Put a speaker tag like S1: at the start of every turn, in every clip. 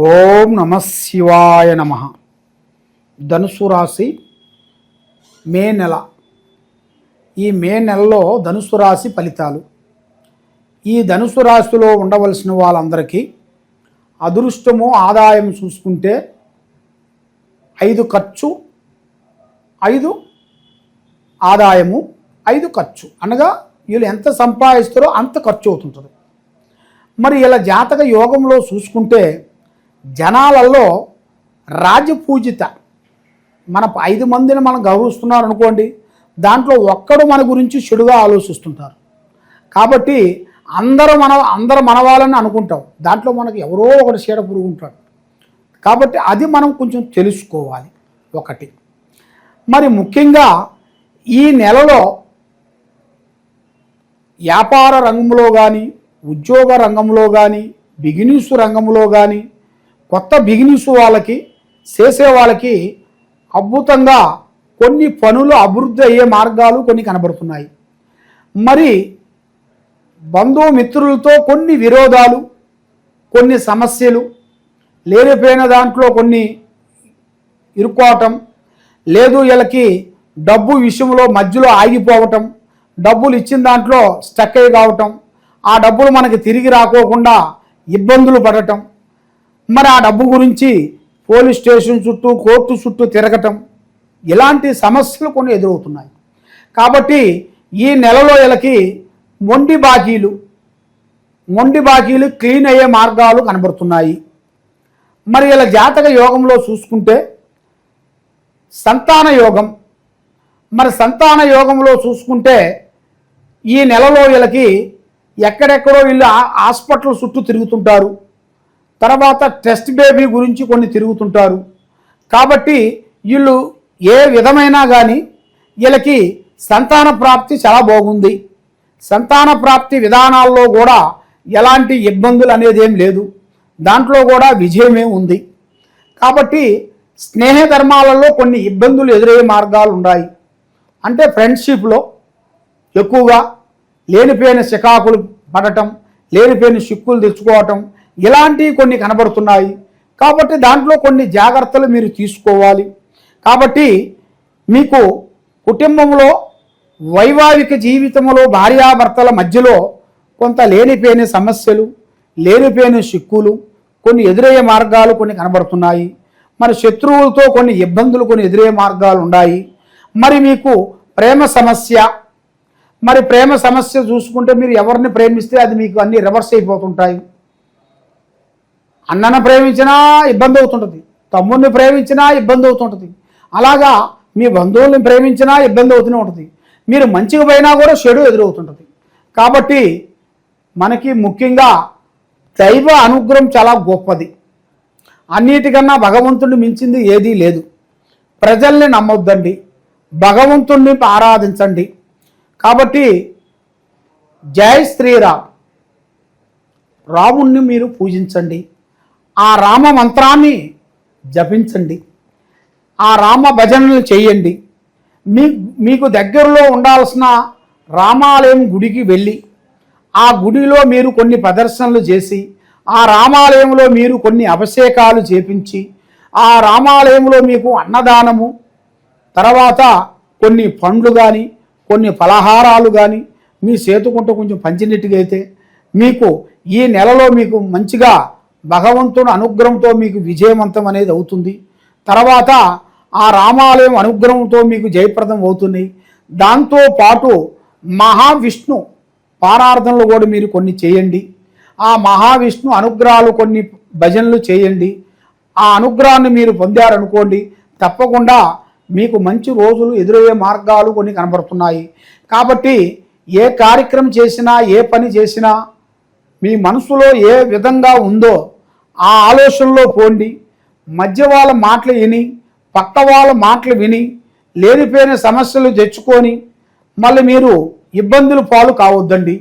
S1: ఓం నమ శివాయ నమ. ధనుసు రాశి మే నెల. ఈ మే నెలలో ధనుసు రాశి ఫలితాలు. ఈ ధనుసు రాశిలో ఉండవలసిన వాళ్ళందరికీ అదృష్టము ఆదాయం చూసుకుంటే ఐదు ఖర్చు ఐదు ఆదాయము ఐదు ఖర్చు. అనగా వీళ్ళు ఎంత సంపాదిస్తారో అంత ఖర్చు అవుతుంటుంది. మరి ఇలా జాతక యోగంలో చూసుకుంటే జనాలలో రాజపూజిత. మన ఐదు మందిని మనం గౌరవిస్తున్నారు అనుకోండి దాంట్లో ఒక్కడు మన గురించి చెడుగా ఆలోచిస్తుంటారు. కాబట్టి అందరూ మన అందరూ మన వాళ్ళని అనుకుంటాం. దాంట్లో మనకు ఎవరో ఒకటి చీడ పురుగు ఉంటాడు కాబట్టి అది మనం కొంచెం తెలుసుకోవాలి ఒకటి. మరి ముఖ్యంగా ఈ నెలలో వ్యాపార రంగంలో కానీ ఉద్యోగ రంగంలో కానీ బిగినీస్ రంగంలో కానీ కొత్త బిగినీస్ వాళ్ళకి చేసే వాళ్ళకి అద్భుతంగా కొన్ని పనులు అభివృద్ధి అయ్యే మార్గాలు కొన్ని కనబడుతున్నాయి. మరి బంధుమిత్రులతో కొన్ని విరోధాలు కొన్ని సమస్యలు లేనిపోయిన దాంట్లో కొన్ని ఇరుక్కోవటం లేదు వీళ్ళకి డబ్బు విషయంలో మధ్యలో ఆగిపోవటం డబ్బులు ఇచ్చిన దాంట్లో స్టక్ అయి కావటం ఆ డబ్బులు మనకి తిరిగి రాకోకుండా ఇబ్బందులు పడటం మరి ఆ డబ్బు గురించి పోలీస్ స్టేషన్ చుట్టూ కోర్టు చుట్టూ తిరగటం ఇలాంటి సమస్యలు కొన్ని ఎదురవుతున్నాయి. కాబట్టి ఈ నెలలో వీళ్ళకి మొండి బాకీలు మొండి బాకీలు క్లీన్ అయ్యే మార్గాలు కనబడుతున్నాయి. మరి ఇలా జాతక యోగంలో చూసుకుంటే సంతాన యోగం మరి సంతాన యోగంలో చూసుకుంటే ఈ నెలలో వీళ్ళకి ఎక్కడెక్కడో వీళ్ళు హాస్పిటల్ చుట్టూ తిరుగుతుంటారు. తర్వాత టెస్ట్ బేబీ గురించి కొన్ని తిరుగుతుంటారు. కాబట్టి వీళ్ళు ఏ విధమైనా కానీ వీళ్ళకి సంతాన ప్రాప్తి చాలా బాగుంది. సంతాన ప్రాప్తి విధానాల్లో కూడా ఎలాంటి ఇబ్బందులు అనేది ఏం లేదు. దాంట్లో కూడా విజయమే ఉంది. కాబట్టి స్నేహ ధర్మాలలో కొన్ని ఇబ్బందులు ఎదురయ్యే మార్గాలు ఉన్నాయి. అంటే ఫ్రెండ్షిప్లో ఎక్కువగా లేనిపోయిన చికాకులు పడటం లేనిపోయిన చిక్కులు తెచ్చుకోవటం ఇలాంటివి కొన్ని కనబడుతున్నాయి. కాబట్టి దాంట్లో కొన్ని జాగ్రత్తలు మీరు తీసుకోవాలి. కాబట్టి మీకు కుటుంబంలో వైవాహిక జీవితంలో భార్యాభర్తల మధ్యలో కొంత లేనిపోయిన సమస్యలు లేనిపోయిన చిక్కులు కొన్ని ఎదురయ్యే మార్గాలు కొన్ని కనబడుతున్నాయి. మరి శత్రువులతో కొన్ని ఇబ్బందులు కొన్ని ఎదురయ్యే మార్గాలు ఉన్నాయి. మరి మీకు ప్రేమ సమస్య మరి ప్రేమ సమస్య చూసుకుంటే మీరు ఎవరిని ప్రేమిస్తే అది మీకు అన్ని రివర్స్ అయిపోతుంటాయి. అన్నను ప్రేమించినా ఇబ్బంది అవుతుంటుంది. తమ్ముడిని ప్రేమించినా ఇబ్బంది అవుతుంటుంది. అలాగా మీ బంధువుల్ని ప్రేమించినా ఇబ్బంది అవుతూనే ఉంటుంది. మీరు మంచిగా పోయినా కూడా చెడు ఎదురవుతుంటుంది. కాబట్టి మనకి ముఖ్యంగా దైవ అనుగ్రహం చాలా గొప్పది. అన్నిటికన్నా భగవంతుడిని మించింది ఏదీ లేదు. ప్రజల్ని నమ్మొద్దండి. భగవంతుణ్ణి ఆరాధించండి. కాబట్టి జై శ్రీరామ్. రాముణ్ణి మీరు పూజించండి. ఆ రామ మంత్రాన్ని జపించండి. ఆ రామ భజనలు చేయండి. మీ మీకు దగ్గరలో ఉండాల్సిన రామాలయం గుడికి వెళ్ళి ఆ గుడిలో మీరు కొన్ని ప్రదర్శనలు చేసి ఆ రామాలయంలో మీరు కొన్ని అభిషేకాలు చేపించి ఆ రామాలయంలో మీకు అన్నదానము తర్వాత కొన్ని పండ్లు కానీ కొన్ని ఫలహారాలు కానీ మీ చేతుకుంటూ కొంచెం పంచినట్టుగా అయితే మీకు ఈ నెలలో మీకు మంచిగా భగవంతుని అనుగ్రహంతో మీకు విజయవంతం అనేది అవుతుంది. తర్వాత ఆ రామాలయం అనుగ్రహంతో మీకు జయప్రదం అవుతుంది. దాంతో పాటు మహావిష్ణు పారార్థనలు కూడా మీరు కొన్ని చేయండి. ఆ మహావిష్ణు అనుగ్రహాలు కొన్ని భజనలు చేయండి. ఆ అనుగ్రహాన్ని మీరు పొందారనుకోండి. తప్పకుండా మీకు మంచి రోజులు ఎదురయ్యే మార్గాలు కొన్ని కనబడుతున్నాయి. కాబట్టి ఏ కార్యక్రమం చేసినా ఏ పని చేసినా మీ మనసులో ఏ విధంగా ఉందో ఆ ఆలోచనలో పోండి. మధ్య వాళ్ళ మాటలు విని పక్క వాళ్ళ మాటలు విని లేనిపోయిన సమస్యలు తెచ్చుకొని మళ్ళీ మీరు ఇబ్బందులు పాలు కావద్దండి.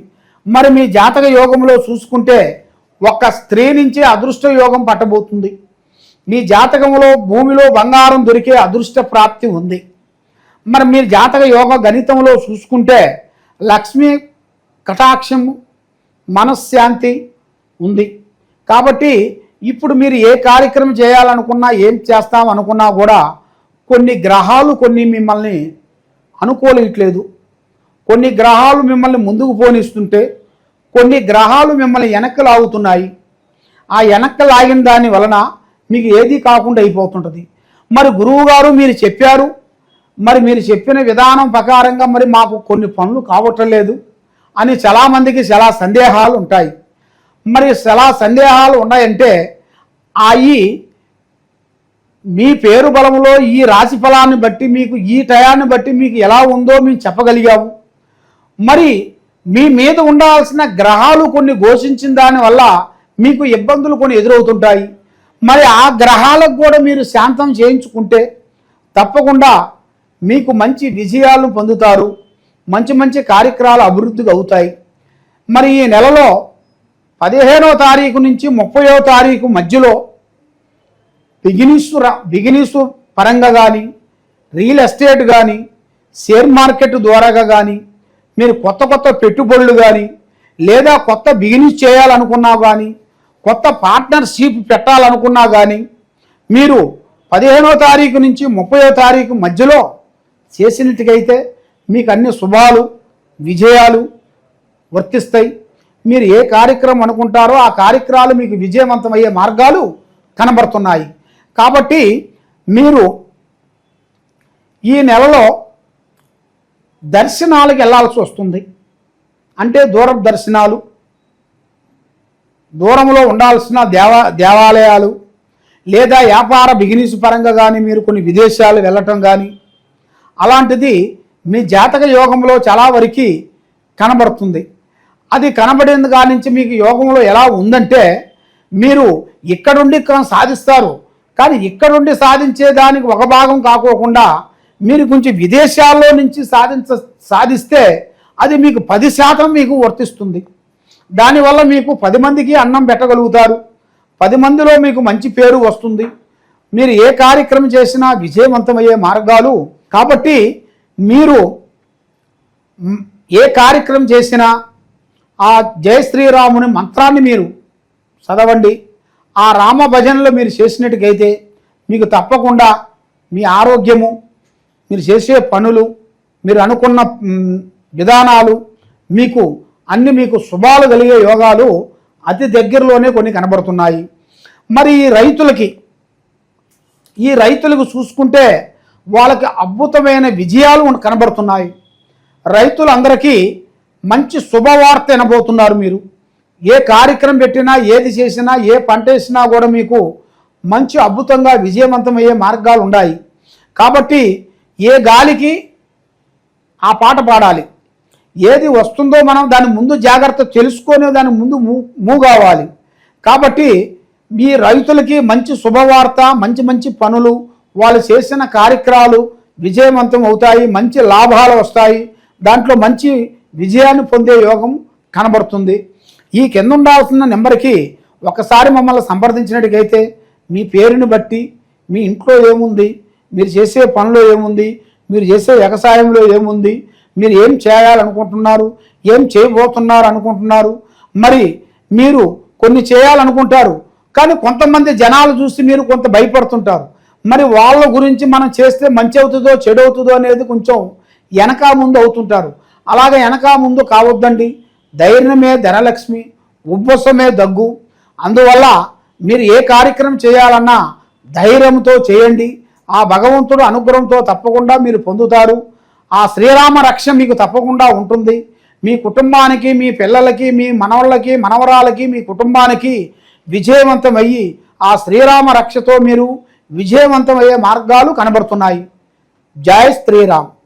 S1: మరి మీ జాతక యోగంలో చూసుకుంటే ఒక స్త్రీ నుంచే అదృష్ట యోగం పట్టబోతుంది. మీ జాతకంలో భూమిలో బంగారం దొరికే అదృష్ట ప్రాప్తి ఉంది. మరి మీరు జాతక యోగ గణితంలో చూసుకుంటే లక్ష్మీ కటాక్షము మనశ్శాంతి ఉంది. కాబట్టి ఇప్పుడు మీరు ఏ కార్యక్రమం చేయాలనుకున్నా ఏం చేస్తాం అనుకున్నా కూడా కొన్ని గ్రహాలు కొన్ని మిమ్మల్ని అనుకోలేయట్లేదు కొన్ని గ్రహాలు మిమ్మల్ని ముందుకు పోనిస్తుంటే కొన్ని గ్రహాలు మిమ్మల్ని వెనక్కి లాగుతున్నాయి ఆ వెనక్కి లాగిన దాని వలన మీకు ఏది కాకుండా అయిపోతుంటుంది. మరి గురువు గారు మీరు చెప్పారు. మరి మీరు చెప్పిన విధానం ప్రకారంగా మరి మాకు కొన్ని పనులు కావటం లేదు అని చాలామందికి చాలా సందేహాలు ఉంటాయి. మరి చాలా సందేహాలు ఉన్నాయంటే ఆ ఈ మీ పేరు బలంలో ఈ రాశి ఫలాన్ని బట్టి మీకు ఈ టయాన్ని బట్టి మీకు ఎలా ఉందో మేము చెప్పగలిగాము. మరి మీ మీద ఉండాల్సిన గ్రహాలు కొన్ని ఘోషించిన దానివల్ల మీకు ఇబ్బందులు కొన్ని ఎదురవుతుంటాయి. మరి ఆ గ్రహాలకు కూడా మీరు శాంతం చేయించుకుంటే తప్పకుండా మీకు మంచి విజయాలు పొందుతారు. మంచి మంచి కార్యక్రమాలు అభివృద్ధిగా అవుతాయి. మరి ఈ నెలలో పదిహేనో తారీఖు నుంచి ముప్పయో తారీఖు మధ్యలో బిగినీస్ ర- బిగినీస్ పరంగా కానీ రియల్ ఎస్టేట్ కానీ షేర్ మార్కెట్ ద్వారాగా కానీ మీరు కొత్త కొత్త పెట్టుబడులు కానీ లేదా కొత్త బిగినీస్ చేయాలనుకున్నా కానీ కొత్త పార్ట్నర్షిప్ పెట్టాలనుకున్నా కానీ మీరు పదిహేనో తారీఖు నుంచి ముప్పయో తారీఖు మధ్యలో చేసినట్టుకైతే మీకు అన్ని శుభాలు విజయాలు వర్తిస్తాయి. మీరు ఏ కార్యక్రమం అనుకుంటారో ఆ కార్యక్రమాలు మీకు విజయవంతమయ్యే మార్గాలు కనబడుతున్నాయి. కాబట్టి మీరు ఈ నెలలో దర్శనాలకు వెళ్ళాల్సి వస్తుంది. అంటే దూర దర్శనాలు దూరంలో ఉండాల్సిన దేవా దేవాలయాలు లేదా వ్యాపార బిజినెస్ పరంగా కానీ మీరు కొన్ని విదేశాలు వెళ్ళటం కానీ అలాంటిది మీ జాతక యోగంలో చాలా వరకు కనబడుతుంది. అది కనబడిన కాడి నుంచి మీకు యోగంలో ఎలా ఉందంటే మీరు ఇక్కడుండి సాధిస్తారు. కానీ ఇక్కడుండి సాధించే దానికి ఒక భాగం కాకోకుండా మీరు కొంచెం విదేశాల్లో నుంచి సాధించ సాధిస్తే అది మీకు పది శాతం మీకు వర్తిస్తుంది. దానివల్ల మీకు పది మందికి అన్నం పెట్టగలుగుతారు. పది మందిలో మీకు మంచి పేరు వస్తుంది. మీరు ఏ కార్యక్రమం చేసినా విజయవంతమయ్యే మార్గాలు. కాబట్టి మీరు ఏ కార్యక్రమం చేసినా ఆ జయ శ్రీరాముని మంత్రాన్ని మీరు చదవండి. ఆ రామ భజనలో మీరు చేసినట్టుకైతే మీకు తప్పకుండా మీ ఆరోగ్యము మీరు చేసే పనులు మీరు అనుకున్న విధానాలు మీకు అన్ని మీకు శుభాలు కలిగే యోగాలు అతి దగ్గరలోనే కొన్ని కనబడుతున్నాయి. మరి ఈ రైతులకి ఈ రైతులకు చూసుకుంటే వాళ్ళకి అద్భుతమైన విజయాలు కనబడుతున్నాయి. రైతులందరికీ మంచి శుభవార్త వినబోతున్నారు మీరు. ఏ కార్యక్రమం పెట్టినా ఏది చేసినా ఏ పంట వేసినా కూడా మీకు మంచి అద్భుతంగా విజయవంతమయ్యే మార్గాలు ఉన్నాయి. కాబట్టి ఏ గాలికి ఆ పాట పాడాలి. ఏది వస్తుందో మనం దాని ముందు జాగ్రత్త తెలుసుకొని దాని ముందు మూ- కావాలి కాబట్టి మీ రైతులకి మంచి శుభవార్త మంచి మంచి పనులు వాళ్ళు చేసిన కార్యక్రమాలు విజయవంతం అవుతాయి మంచి లాభాలు వస్తాయి. దాంట్లో మంచి విజయాన్ని పొందే యోగం కనబడుతుంది. ఈ కింద ఉండాల్సిన నెంబర్కి ఒకసారి మమ్మల్ని సంప్రదించినట్టుకైతే మీ పేరుని బట్టి మీ ఇంట్లో ఏముంది మీరు చేసే పనిలో ఏముంది మీరు చేసే వ్యవసాయంలో ఏముంది మీరు ఏం చేయాలనుకుంటున్నారు ఏం చేయబోతున్నారు అనుకుంటున్నారు. మరి మీరు కొన్ని చేయాలనుకుంటారు కానీ కొంతమంది జనాలు చూసి మీరు కొంత భయపడుతుంటారు. మరి వాళ్ళ గురించి మనం చేస్తే మంచి అవుతుందో చెడు అవుతుందో అనేది కొంచెం వెనక ముందు అవుతుంటారు. అలాగే వెనక ముందు కావద్దండి. ధైర్యమే ధనలక్ష్మి ఉబ్బసమే దగ్గు. అందువల్ల మీరు ఏ కార్యక్రమం చేయాలన్నా ధైర్యంతో చేయండి. ఆ భగవంతుడు అనుగ్రహంతో తప్పకుండా మీరు పొందుతారు. ఆ శ్రీరామ రక్ష మీకు తప్పకుండా ఉంటుంది. మీ కుటుంబానికి మీ పిల్లలకి మీ మనవళ్ళకి మనవరాలకి మీ కుటుంబానికి విజయవంతమయ్యి ఆ శ్రీరామ రక్షతో మీరు విజయవంతమయ్యే మార్గాలు కనబడుతున్నాయి. జై శ్రీరామ్.